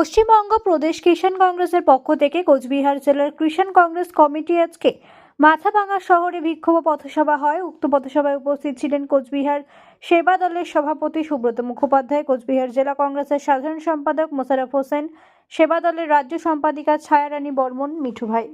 পশ্চিমবঙ্গ প্রদেশ কিষাণ কংগ্রেসের পক্ষ থেকে কোচবিহার জেলার কৃষাণ কংগ্রেস কমিটি আজকে মাথাভাঙা শহরে বিক্ষোভ পথসভা হয়। উক্ত পথসভায় উপস্থিত ছিলেন কোচবিহার সেবা দলের সভাপতি সুব্রত মুখোপাধ্যায়, কোচবিহার জেলা কংগ্রেসের সাধারণ সম্পাদক মোশারফ হোসেন, সেবা দলের রাজ্য সম্পাদিকা ছায়ারানী বর্মন, মিঠু ভাই।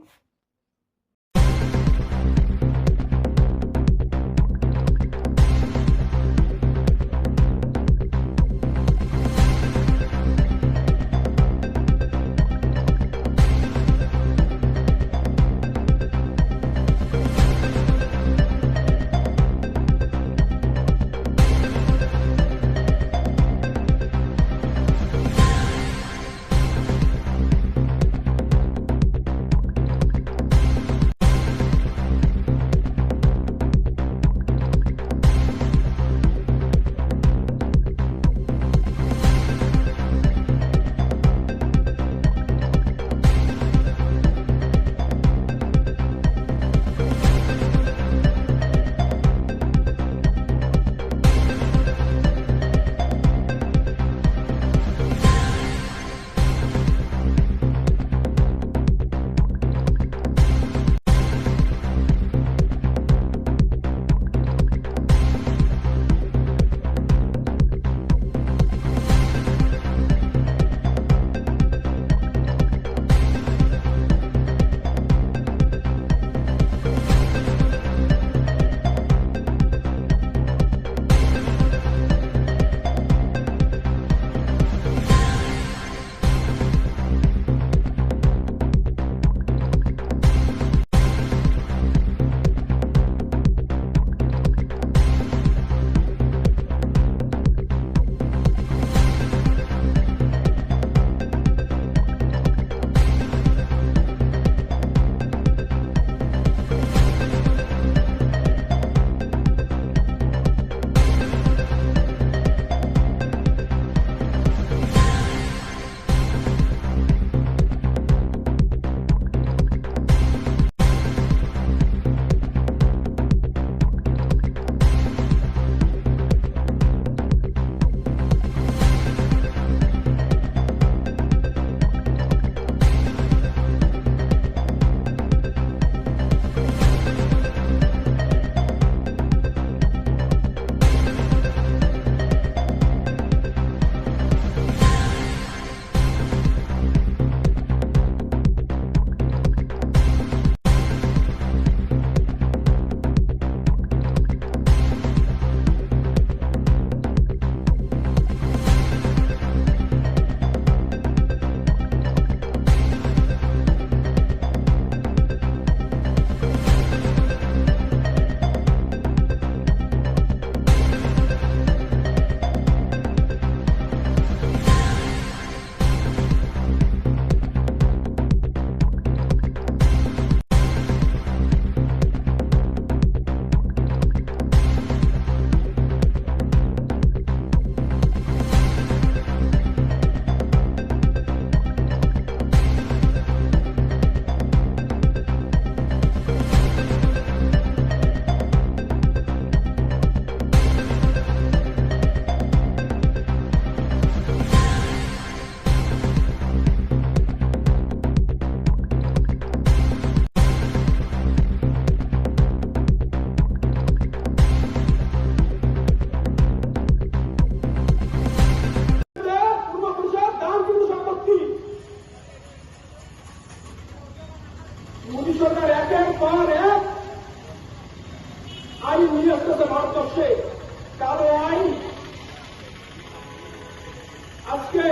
আজকে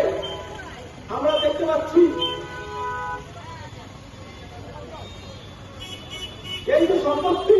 আমরা দেখতে পাচ্ছি এই যে সম্পত্তি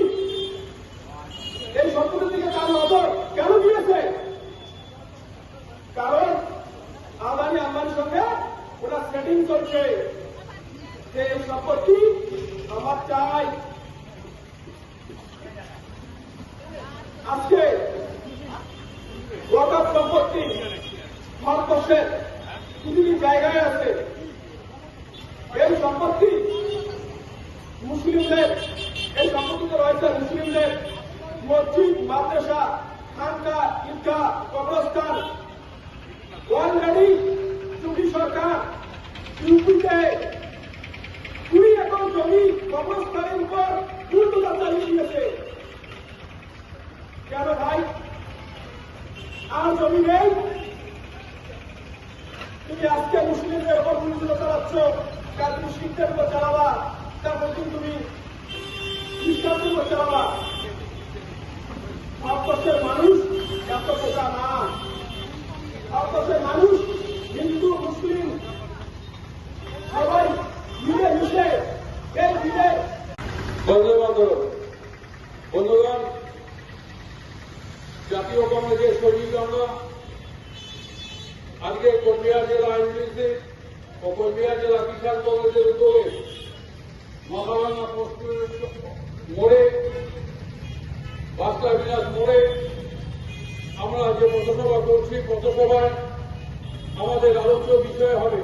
আমাদের আলোচ্য বিষয় হবে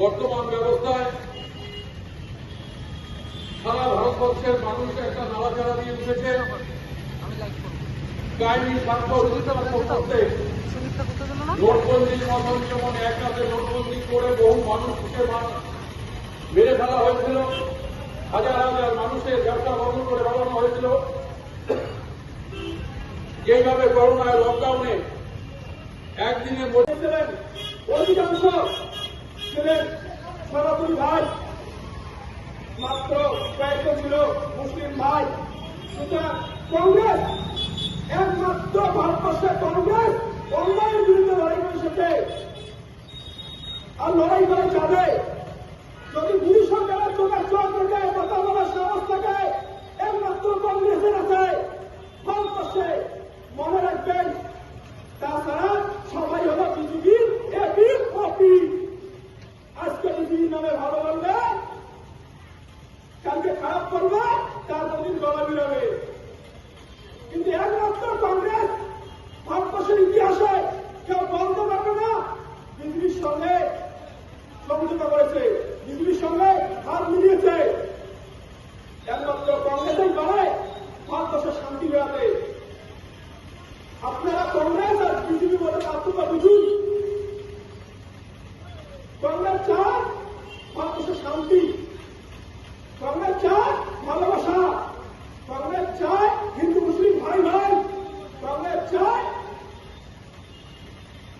বর্তমান ব্যবস্থায় সারা ভারতবর্ষের মানুষ একটা নাড়াচাড়া দিয়ে উঠেছে। করতে যেমন এক হাতে নোটবন্দি করে বহু মানুষকে মেরে ফেলা হয়েছিল, হাজার হাজার মানুষের ব্যবসা বন্ধ করে ফেলানো হয়েছিল। যেভাবে করোনায় লকডাউনে একদিনে অধিকাংশ ছিলেন সনাতনী ভাই, মাত্র কয়েকজন ছিল মুসলিম ভাই। সুতরাং কংগ্রেস, একমাত্র ভারতবর্ষের কংগ্রেস অন্যায়ের বিরুদ্ধে লড়াই করে সাথে আর লড়াই করে যাবে। যদি দুই সরকারের চোখের চোখ কথা বলে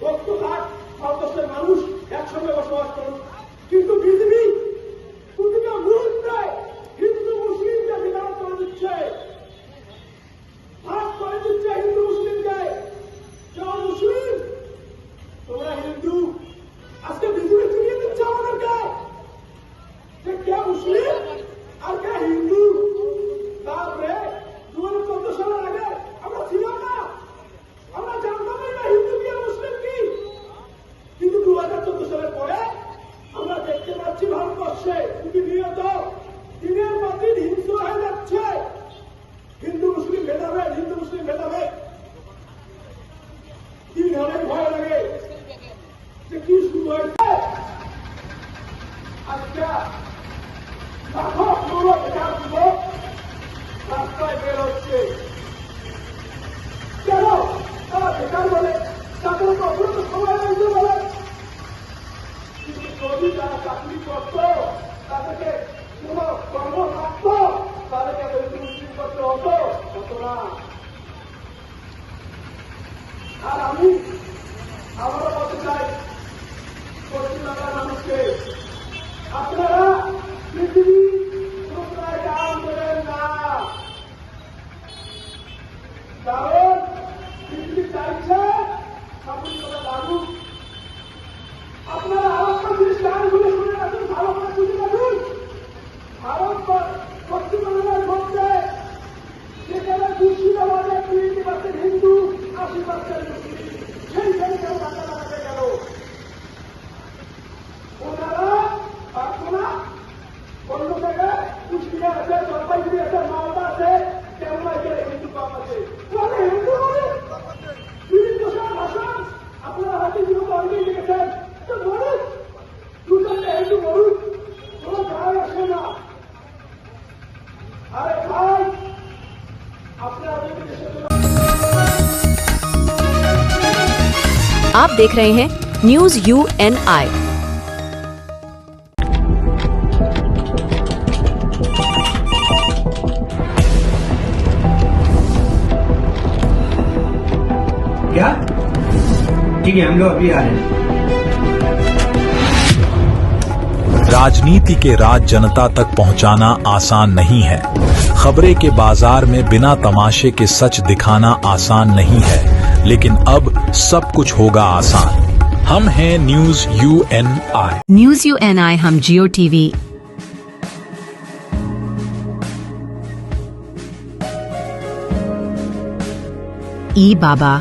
সত্তর লাখ ভারতবর্ষের মানুষ একসঙ্গে বসবাস করেন কিন্তু বিজেপি देख रहे हैं न्यूज़ यू एन आई क्या? ठीक है, हम लोग अभी आ रहे हैं। राजनीति के राज जनता तक पहुंचाना आसान नहीं है। खबरें के बाज़ार में बिना तमाशे के सच दिखाना आसान नहीं है, लेकिन अब सब कुछ होगा आसान। हम हैं news U N I news U N I हम Geo TV. E Baba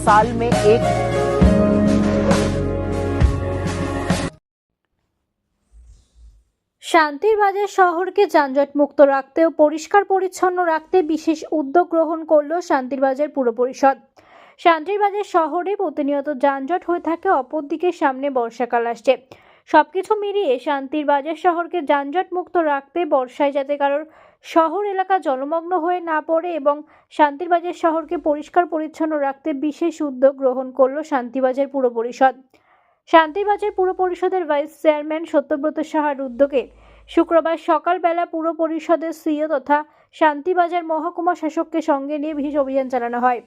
साल में एक শান্তির বাজার শহরকে যানজট মুক্ত রাখতে ও পরিষ্কার পরিচ্ছন্ন রাখতে বিশেষ উদ্যোগ গ্রহণ করল শান্তির বাজার পুর পরিষদ শান্তির বাজার শহরে প্রতিনিয়ত যানজট হয়ে থাকে অপরদিকে সামনে বর্ষাকাল আসছে সবকিছু মিলিয়ে শান্তির বাজার শহরকে যানজট মুক্ত রাখতে বর্ষায় যাতে কারোর শহর এলাকা জলমগ্ন হয়ে না পড়ে এবং শান্তির বাজার শহরকে পরিষ্কার পরিচ্ছন্ন রাখতে বিশেষ উদ্যোগ গ্রহণ করল শান্তিবাজার পুর পরিষদ। শান্তিবাজার পুর পরিষদের ভাইস চেয়ারম্যান সত্যব্রত সাহার উদ্যোগে শুক্রবার সকালবেলা পুর পরিষদের সিও তথা শান্তিবাজার মহকুমা শাসককে সঙ্গে নিয়ে বিশেষ অভিযান চালানো হয়।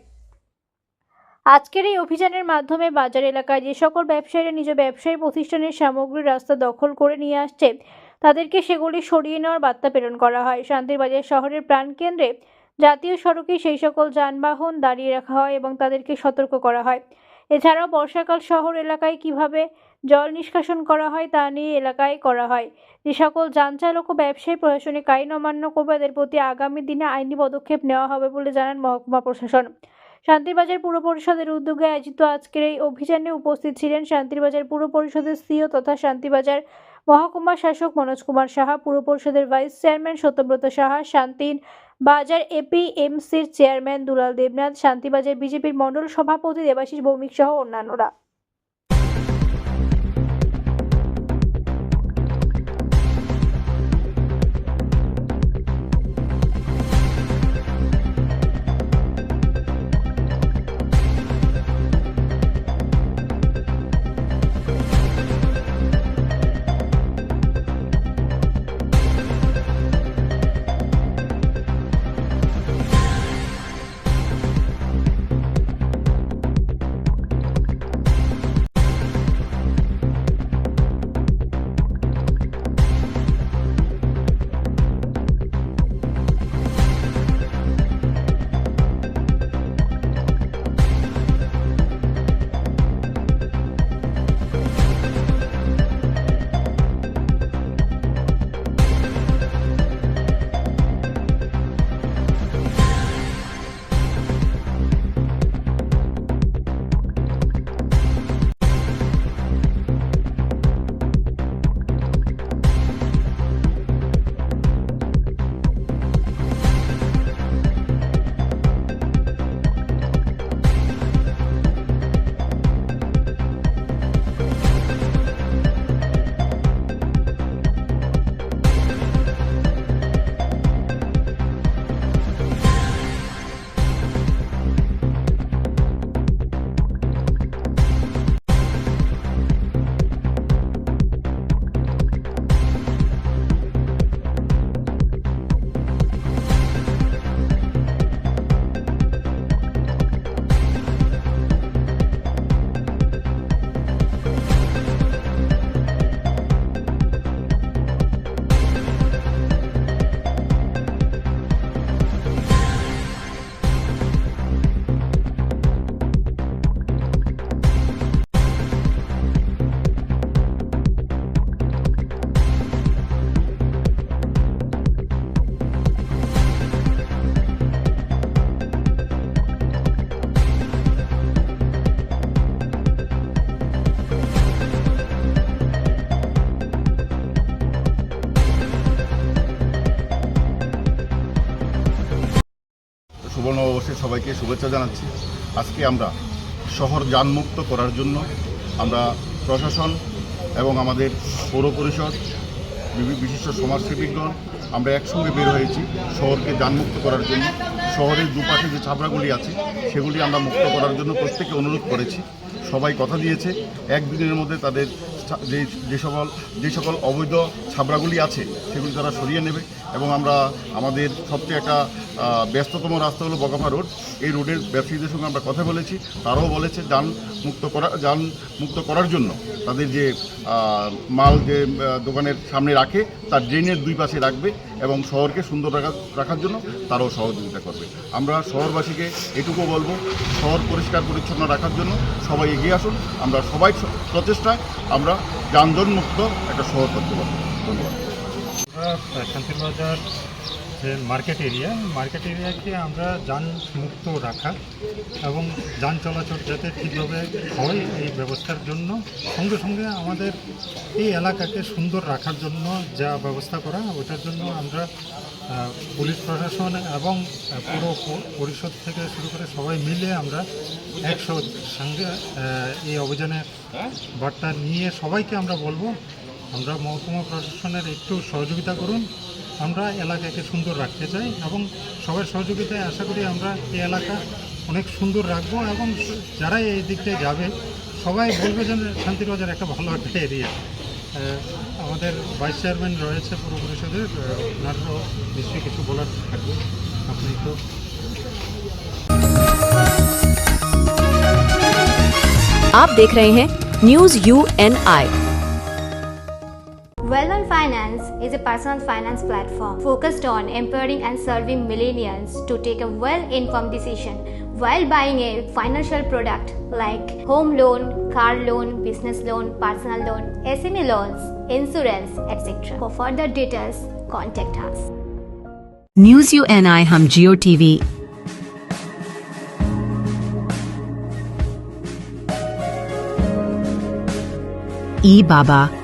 আজকের এই অভিযানের মাধ্যমে বাজার এলাকায় যে সকল ব্যবসায়ীরা নিজ ব্যবসায়ী প্রতিষ্ঠানের সামগ্রী রাস্তা দখল করে নিয়ে আসছে, তাদেরকে সেগুলি সরিয়ে নেওয়ার বার্তা প্রেরণ করা হয়। শান্তিবাজার শহরের প্রাণকেন্দ্রে জাতীয় সড়কে সেই সকল যানবাহন দাঁড়িয়ে রাখা হয় এবং তাদেরকে সতর্ক করা হয়। এছাড়াও বর্ষাকাল শহর এলাকায় কীভাবে জল নিষ্কাশন করা হয় তা নিয়ে এলাকায় করা হয়। যে সকল যান চালক ও ব্যবসায়ী প্রশাসনিক আইন অমান্য করবে, তাদের প্রতি আগামী দিনে আইনি পদক্ষেপ নেওয়া হবে বলে জানান মহকুমা প্রশাসন। শান্তিবাজার পুর পরিষদের উদ্যোগে আয়োজিত আজকের এই অভিযানে উপস্থিত ছিলেন শান্তিবাজার পুর পরিষদের সিও তথা শান্তিবাজার মহকুমা শাসক মনোজ কুমার সাহা, পুর পরিষদের ভাইস চেয়ারম্যান সত্যব্রত সাহা, শান্তিন বাজার এপিএমসির চেয়ারম্যান দুলাল দেবনাথ শান্তিবাজার বিজেপির মণ্ডল সভাপতি দেবাশিস ভৌমিক সহ অন্যান্যরা। সবাইকে শুভেচ্ছা জানাচ্ছি। আজকে আমরা শহর যানমুক্ত করার জন্য আমরা প্রশাসন এবং আমাদের পৌর পরিষদ বিশিষ্ট সমাজসেবীগণ, আমরা একসঙ্গে বের হয়েছি শহরকে যানমুক্ত করার জন্য। শহরের দুপাশে যে ছাবড়াগুলি আছে, সেগুলি আমরা মুক্ত করার জন্য প্রত্যেকে অনুরোধ করেছি। সবাই কথা দিয়েছে। একদিনের মধ্যে তাদের যে যে সকল যে সকল অবৈধ ছাবড়াগুলি আছে, সেগুলি তারা সরিয়ে নেবে এবং আমরা আমাদের সবচেয়ে একটা ব্যস্ততম রাস্তা হলো বগাফা রোড। এই রোডের ব্যবসায়ীদের সঙ্গে আমরা কথা বলেছি, তারাও বলেছে যান মুক্ত করা, যান মুক্ত করার জন্য তাদের যে মাল যে দোকানের সামনে রাখে, তার ড্রেনের দুই পাশে রাখবে। এবং শহরকে সুন্দর রাখা, রাখার জন্য তারাও সহযোগিতা করবে। আমরা শহরবাসীকে এটুকু বলব, শহর পরিষ্কার পরিচ্ছন্ন রাখার জন্য সবাই এগিয়ে আসুন, আমরা সবাই প্রচেষ্টায় আমরা যানজনমুক্ত একটা শহর করতে পারব। ধন্যবাদ। শান্তিবাজার যে মার্কেট এরিয়া মার্কেট এরিয়াকে আমরা যান মুক্ত রাখা এবং যান চলাচল যাতে ঠিকভাবে হয় এই ব্যবস্থার জন্য, সঙ্গে সঙ্গে আমাদের এই এলাকাকে সুন্দর রাখার জন্য যা ব্যবস্থা করা, ওটার জন্য আমরা পুলিশ প্রশাসন এবং পুরো পরিষদ থেকে শুরু করে সবাই মিলে আমরা একশো সঙ্গে এই অভিযানের বার্তা নিয়ে সবাইকে আমরা বলব, আমরা মহকুমা প্রশাসনের একটু সহযোগিতা করুন। আমরা এলাকাকে সুন্দর রাখতে চাই এবং সবার সহযোগিতায় আশা করি আমরা এই এলাকা অনেক সুন্দর রাখবো এবং স- যারা এই দিক দিয়ে যাবে সবাই বলবে যেন শান্তিবাজার একটা ভালো একটা এরিয়া আমাদের ভাইস চেয়ারম্যান রয়েছে পুর পরিষদের আহ, ওনারও নিশ্চয়ই কিছু বলার থাকবে আপনি একটু आप देख रहे हैं news U N I Finance is a personal finance platform focused on empowering and serving millennials to take a well-informed decision while buying a financial product like home loan, car loan, business loan, personal loan, SME loans, insurance, etc. For further details, contact us. News UNI Hum Geo TV E Baba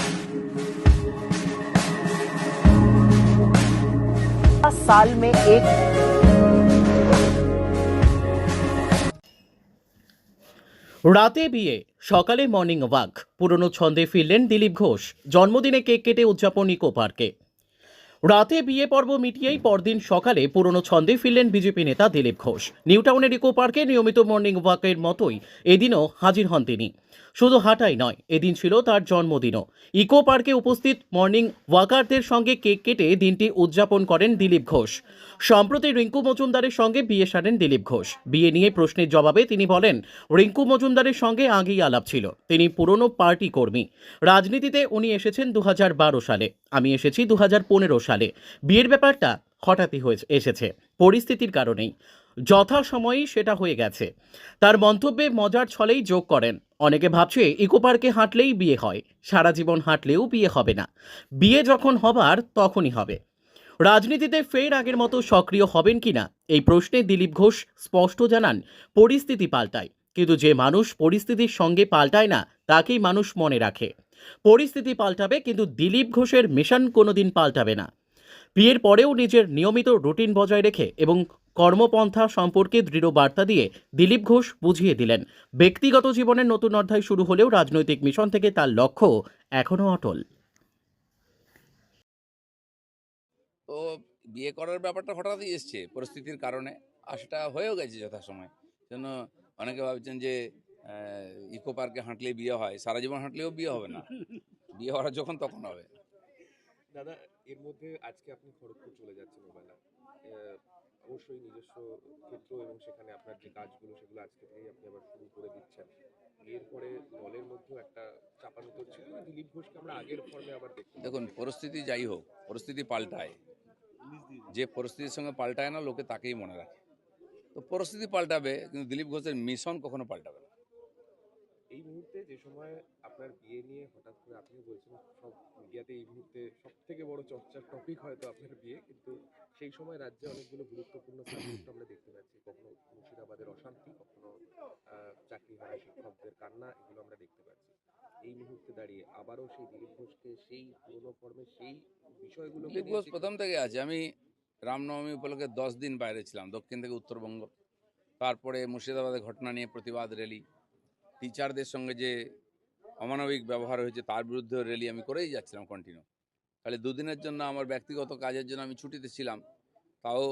साल में एक রাতে বিয়ে সকালে morning walk পুরনো ছন্দে ফিরলেন দিলীপ ঘোষ জন্মদিনে কেক কেটে উদযাপন ইকো পার্কে রাতে বিয়ে পর্ব মিটিয়েই পরদিন সকালে পুরনো ছন্দে ফিরলেন বিজেপি নেতা দিলীপ ঘোষ নিউটাউনের ইকো পার্কে নিয়মিত মর্নিং ওয়াকের মতোই এদিনও হাজির হন তিনি শুধু হাঁটাই নয়, এদিন ছিল তার জন্মদিনও। ইকো পার্কে উপস্থিত মর্নিং ওয়াকারদের সঙ্গে কেক কেটে দিনটি উদযাপন করেন দিলীপ ঘোষ। সম্প্রতি রিঙ্কু মজুমদারের সঙ্গে বিয়ে সারেন দিলীপ ঘোষ। বিয়ে নিয়ে প্রশ্নের জবাবে তিনি বলেন, রিঙ্কু মজুমদারের সঙ্গে আগেই আলাপ ছিল। তিনি পুরনো পার্টি কর্মী। রাজনীতিতে উনি এসেছেন দু হাজার বারো সালে। আমি এসেছি দু হাজার পনেরো সালে। বিয়ের ব্যাপারটা হঠাৎই হয়ে এসেছে। পরিস্থিতির কারণেই। যথাসময়েই সেটা হয়ে গেছে। তার মন্তব্যে মজার ছলেই যোগ করেন। অনেকে ভাবছে, ইকো পার্কে হাঁটলেই বিয়ে হয়। সারা জীবন হাঁটলেও বিয়ে হবে না। বিয়ে যখন হবার, তখনই হবে। রাজনীতিতে ফের আগের মতো সক্রিয় হবেন কিনা এই প্রশ্নে দিলীপ ঘোষ স্পষ্ট জানান, পরিস্থিতি পাল্টায়। কিন্তু যে মানুষ পরিস্থিতির সঙ্গে পাল্টায় না, তাকেই মানুষ মনে রাখে। পরিস্থিতি পাল্টাবে, কিন্তু দিলীপ ঘোষের মিশন কোনোদিন পাল্টাবে না। বিয়ের পরেও নিজের নিয়মিত রুটিন বজায় রেখে এবং কর্মপন্থা সম্পর্কে দৃঢ় বার্তা দিয়ে দিলীপ ঘোষ বুঝিয়ে দিলেন। ব্যক্তিগত জীবনের নতুন অধ্যায় শুরু হলেও রাজনৈতিক মিশন থেকে তার লক্ষ্য এখনও অটল। তো বিয়ে করার ব্যাপারটা হঠাৎই এসছে পরিস্থিতির কারণে, আর সেটা হয়েও গেছে যথাসময়। জন্য অনেকে ভাবছেন যে ইকো পার্কে হাঁটলে বিয়ে হয়, সারা জীবন হাঁটলেও বিয়ে হবে না। বিয়ে হওয়ার যখন তখন হবে। দাদা এর মধ্যে আজকে আপনি খড়গপুর চলে যাচ্ছেন ওবেলা। আহ, অবশ্যই নিজস্ব ক্ষেত্র এবং সেখানে আপনার যে কাজগুলো সেগুলো আজকে থেকেই আপনি আবার শুরু করে দিচ্ছেন। এরপরে দলের মধ্যেও একটা চাপানুতর ছিল দিলীপ ঘোষকে আমরা আগের ফর্মে আবার দেখতে দেখুন পরিস্থিতি যাই হোক পরিস্থিতি পাল্টায়। যে পরিস্থিতির সঙ্গে পাল্টায় না লোকে তাকেই মনে রাখে। তো পরিস্থিতি পাল্টাবে কিন্তু দিলীপ ঘোষের মিশন কখনো পাল্টাবে না। এই মুহূর্তে যে সময় আপনার বিয়ে নিয়ে হঠাৎ করে আপনি বলছেন সব মিডিয়াতে এই মুহূর্তে সব থেকে বড় চর্চার টপিক হয়তো আপনার বিয়ে কিন্তু সেই সময় রাজ্যে অনেকগুলো গুরুত্বপূর্ণ সাবজেক্ট আমরা দেখতে পাচ্ছি। কখনো মুর্শিদাবাদের অশান্তি কখনো চাকরি হারা শিক্ষকদের কান্না এগুলো আমরা দেখতে পাচ্ছি। এই মুহূর্তে দাঁড়িয়ে আবারও সেই দিলীপ ঘোষকে সেই পুরনো ফর্মে সেই বিষয়গুলো দিলীপ ঘোষ প্রথম থেকে আছে। আমি রামনবমী উপলক্ষে দশ দিন বাইরে ছিলাম দক্ষিণ থেকে উত্তরবঙ্গ। তারপরে মুর্শিদাবাদের ঘটনা নিয়ে প্রতিবাদ র্যালি টিচারদের সঙ্গে যে অমানবিক ব্যবহার হয়েছে, তার বিরুদ্ধে র্যালি আমি করেই যাচ্ছিলাম কন্টিনিউ তাহলে দুদিনের জন্য আমার ব্যক্তিগত কাজের জন্য আমি ছুটিতে ছিলাম। তাও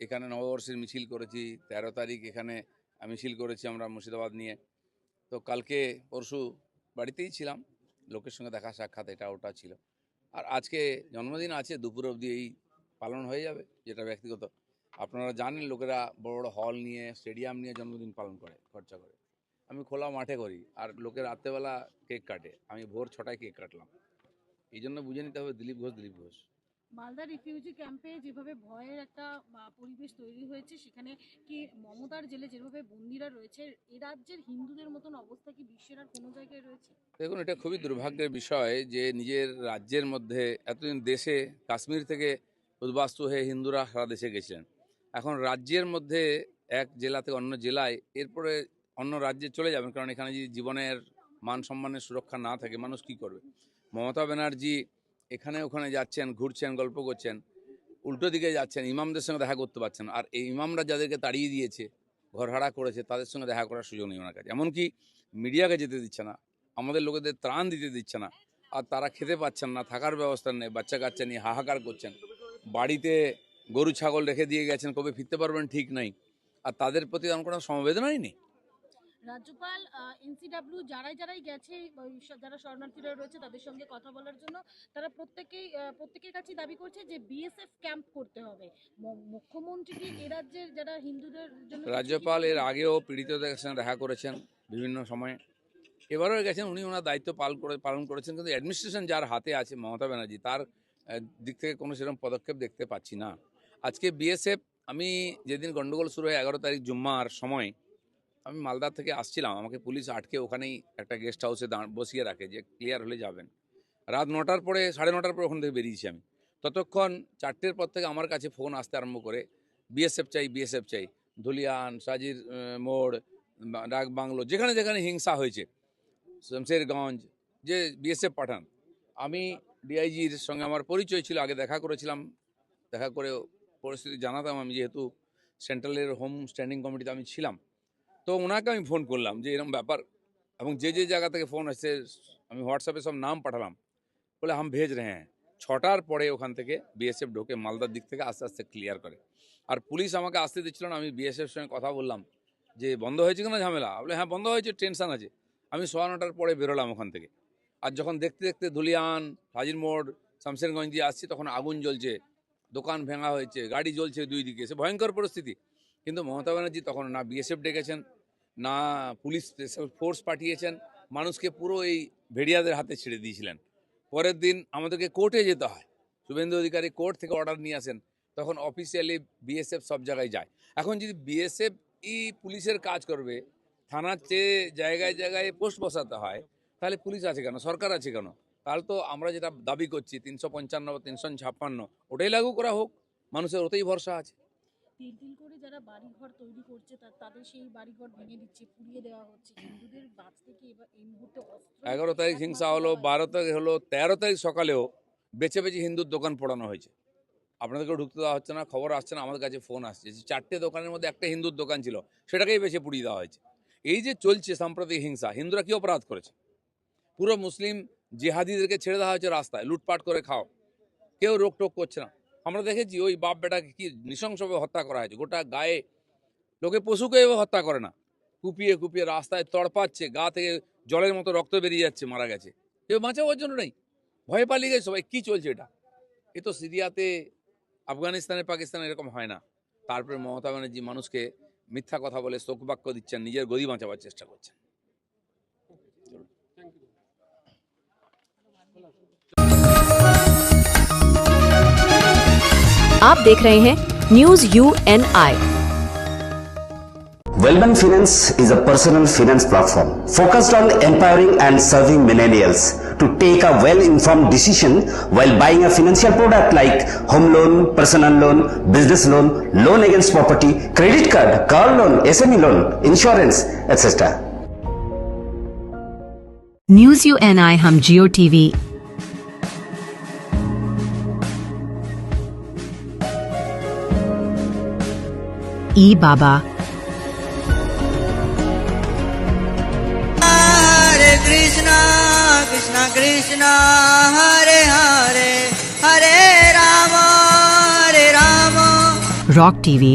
এখানে নববর্ষের মিছিল করেছি, তেরো তারিখ এখানে মিছিল করেছি আমরা মুর্শিদাবাদ নিয়ে। তো কালকে পরশু বাড়িতেই ছিলাম, লোকের সঙ্গে দেখা সাক্ষাৎ, এটা ওটা ছিল। আর আজকে জন্মদিন আছে, দুপুর অবধি এই পালন হয়ে যাবে, যেটা ব্যক্তিগত। আপনারা জানেন, লোকেরা বড় বড় হল নিয়ে স্টেডিয়াম নিয়ে জন্মদিন পালন করে, খরচা করে। আমি খোলা মাঠে করি আর লোকে রাত্রেবেলা কেক কাটে। আমি ভোর ছটায় কেক কাটলাম। এই জন্য বুঝে নিতে হবে দিলীপ ঘোষ দিলীপ ঘোষ। মালদা রিফিউজি ক্যাম্পে যেভাবে ভয়ের একটা পরিবেশ তৈরি হয়েছে সেখানে কি মমতার জেলে যেভাবে বন্দিরা রয়েছে এ রাজ্যের হিন্দুদের মতন অবস্থা কি বিশ্বের আর কোনো জায়গায় রয়েছে? দেখুন এটা খুবই দুর্ভাগ্যের বিষয় যে নিজের রাজ্যের মধ্যে এতদিন দেশে কাশ্মীর থেকে উদ্বাস্তু হয়ে হিন্দুরা সারা দেশে গেছিলেন। এখন রাজ্যের মধ্যে এক জেলা থেকে অন্য জেলায় এরপরে অন্য রাজ্যে চলে যাবেন, কারণ এখানে যদি জীবনের মান সম্মানের সুরক্ষা না থাকে, মানুষ কি করবে? মমতা ব্যানার্জি এখানে ওখানে যাচ্ছেন, ঘুরছেন, গল্প করছেন, উল্টো দিকে যাচ্ছেন, ইমামদের সঙ্গে দেখা করতে পারছেন আর এই ইমামরা যাদেরকে তাড়িয়ে দিয়েছে, ঘরহারা করেছে, তাদের সঙ্গে দেখা করার সুযোগ নেই ওনার কাছে। এমনকি মিডিয়াকে যেতে দিচ্ছে না, আমাদের লোকেদের ত্রাণ দিতে দিচ্ছে না, আর তারা খেতে পাচ্ছেন না, থাকার ব্যবস্থা নেই বাচ্চা কাচ্চা নিয়ে হাহাকার করছেন। বাড়িতে গরু, ছাগল রেখে দিয়ে গেছেন, কবে ফিরতে পারবেন ঠিক নাই, আর তাদের প্রতি আমার কোনো সমবেদনাই নেই। রাজ্যপাল এনসিডাব্লিউ যারাই যারাই গেছে যারা শরণার্থীরা রয়েছে তাদের সঙ্গে কথা বলার জন্য তারা প্রত্যেকেই প্রত্যেকের কাছে দাবি করছে যে বিএসএফ ক্যাম্প করতে হবে। মুখ্যমন্ত্রী কি এ রাজ্যের যারা হিন্দুদের জন্য রাজ্যপাল এর আগেও পীড়িতদের সঙ্গে দেখা করেছেন বিভিন্ন সময়ে। এবারও গেছেন উনি ওনার দায়িত্ব পালন করে পালন করেছেন কিন্তু অ্যাডমিনিস্ট্রেশন যার হাতে আছে মমতা ব্যানার্জি তার দিক থেকে কোনো সেরকম পদক্ষেপ দেখতে পাচ্ছি না। আজকে বিএসএফ আমি যেদিন গন্ডগোল শুরু হয় এগারো তারিখ জুম্মার সময় আমি মালদা থেকে আসছিলাম। আমাকে পুলিশ আটকে ওখানেই একটা গেস্ট হাউসে বসিয়ে রাখে যে ক্লিয়ার হলে যাবেন। রাত নটার পরে, সাড়ে নটার পরে ওখান থেকে বেরিয়েছি আমি। ততক্ষণ চারটের পর থেকে আমার কাছে ফোন আসতে আরম্ভ করে, বিএসএফ চাই বিএসএফ চাই, ধুলিয়ান, সাজির মোড় ডাক বাংলো, যেখানে যেখানে হিংসা হয়েছে, শমশেরগঞ্জ, যে বিএসএফ পাঠান। আমি ডিআইজির সঙ্গে আমার পরিচয় ছিল, আগে দেখা করেছিলাম। দেখা করে পরিস্থিতি জানাতাম আমি, যেহেতু সেন্ট্রালের হোম স্ট্যান্ডিং কমিটিতে আমি ছিলাম। তো ওনাকে আমি ফোন করলাম যে এরকম ব্যাপার। এবং যে যে জায়গা থেকে ফোন আসছে, আমি হোয়াটসঅ্যাপে সব নাম পাঠালাম। বলে, আম ভেজ রে হ্যাঁ। ছটার পরে ওখান থেকে বিএসএফ ঢোকে মালদার দিক থেকে আস্তে আস্তে ক্লিয়ার করে। আর পুলিশ আমাকে আসতে দিচ্ছিল না, আমি বিএসএফ সঙ্গে কথা বললাম যে, বন্ধ হয়েছে কিনা ঝামেলা? বলে হ্যাঁ বন্ধ হয়েছে টেনশন আছে। আমি সোয়া নটার পরে বেরোলাম ওখান থেকে। আর যখন দেখতে দেখতে ধুলিয়ান, হাজির মোড়, শামশেরগঞ্জ দিয়ে আসছি, তখন আগুন জ্বলছে, দোকান ভেঙা হয়েছে, গাড়ি জ্বলছে দুই দিকে। সে ভয়ঙ্কর পরিস্থিতি। কিন্তু মমতা ব্যানার্জি তখন না বিএসএফ ডেকেছেন, না পুলিশ স্পেশাল ফোর্স পাঠিয়েছেন, মানুষকে পুরো এই ভেড়িয়াদের হাতে ছেড়ে দিয়েছিলেন। পরের দিন আমাদেরকে কোর্টে যেতে হয়। শুভেন্দু অধিকারী কোর্ট থেকে অর্ডার নিয়ে আসেন, তখন অফিসিয়ালি বিএসএফ সব জায়গায় যায়। এখন যদি বিএসএফ ই পুলিশের কাজ করবে, থানার চেয়ে জায়গায় জায়গায় পোস্ট বসাতে হয়, তাহলে পুলিশ আছে কেন? সরকার আছে কেন? তাহলে তো আমরা যেটা দাবি করছি, তিনশো পঞ্চান্ন বা তিনশো ছাপ্পান্ন, ওটাই লাগু করা হোক। মানুষের ওতেই ভরসা আছে। তিল তিল করে যারা বাড়িঘর তৈরি করছে তাদের সেই বাড়িঘর ভেঙে দিচ্ছে পুড়িয়ে দেওয়া হচ্ছে। হিন্দুদের বাঁচতে কি এবার এই মুহূর্তে এগারো তারিখ হিংসা হলো বারো তারিখ হলো তেরো তারিখ সকালেও বেছে বেছে হিন্দুর দোকান পোড়ানো হয়েছে। আপনাদেরকেও ঢুকতে দেওয়া হচ্ছে না খবর আসছে না আমাদের কাছে ফোন আসছে যে চারটে দোকানের মধ্যে একটা হিন্দুর দোকান ছিল সেটাকেই বেছে পুড়িয়ে দেওয়া হয়েছে। এই যে চলছে সাম্প্রতিক হিংসা হিন্দুরা কি অপরাধ করেছে? পুরো মুসলিম জিহাদিদেরকে ছেড়ে দেওয়া হয়েছে রাস্তায় লুটপাট করে খাও কেউ রোকটোক করছে না। আমরা দেখেছি ওই বাপ বেটাকে কি নৃশংসভাবে হত্যা করা হয়েছে। গোটা গায়ে লোকে পশুকে হত্যা করে না। কুপিয়ে কুপিয়ে রাস্তায় তড়পাচ্ছে, গা থেকে জলের মতো রক্ত বেরিয়ে যাচ্ছে, মারা গেছে। কেউ বাঁচাবার জন্য নেই। ভয়ে পালিয়ে গেছে সবাই। কী চলছে এটা? এ তো সিরিয়াতে, আফগানিস্তানে, পাকিস্তানে এরকম হয় না। তারপরে মমতা ব্যানার্জি মানুষকে মিথ্যা কথা বলে শোক বাক্য দিচ্ছেন, নিজের গদি বাঁচাবার চেষ্টা করছেন। आप देख रहे हैं news U N I Wellman Finance is a personal finance platform focused on empowering and serving millennials to take a well-informed decision while buying a financial product like home loan, personal loan, business loan, loan against property, credit card, car loan, SME loan, insurance, etc. News U N I हम Geo TV E Baba. Hare Krishna Krishna Krishna Hare Hare Hare Ram Hare Ram. Rock TV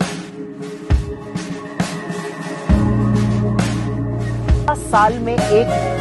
साल में एक